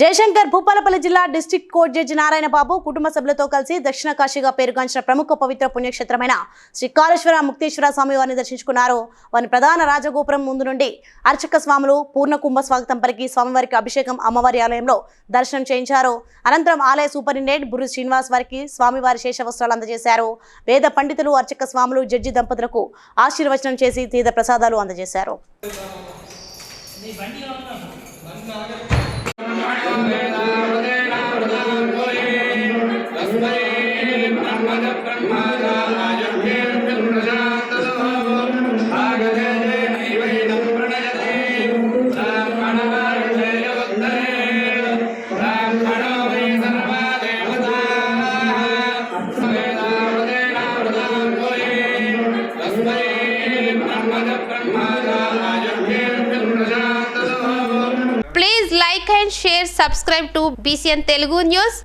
జయశంకర్ భూపాలపల్లి జిల్లా district court judge Narayana Babu కుటుంబ సభ్యులతో కలిసి దక్షిణ కాశీగా పేరుగాంచిన ప్రముఖ పవిత్ర పుణ్యక్షేత్రమైన శ్రీ కాళేశ్వర ముక్తేశ్వర స్వామి వారిని దర్శించుకున్నారు. వారి ప్రధాన రాజగోపురం ముందు నుండి అర్చక స్వాములు పూర్ణ కుంభ స్వాగతం పలికి స్వామివారికి అభిషేకం అమ్మవారి ఆలయంలో దర్శనం చేయించారు. అనంతరం ఆలయ సూపరింటెండెంట్ బురు శ్రీనివాస్ వారికి స్వామివారి శేష వస్త్రాలు అందజేశారు. వేద పండితులు అర్చక స్వాములు జడ్జి దంపతులకు ఆశీర్వచనం చేసి తీర్థ ప్రసాదాలు అందజేశారు. Please like and share, subscribe to BCN Telugu News.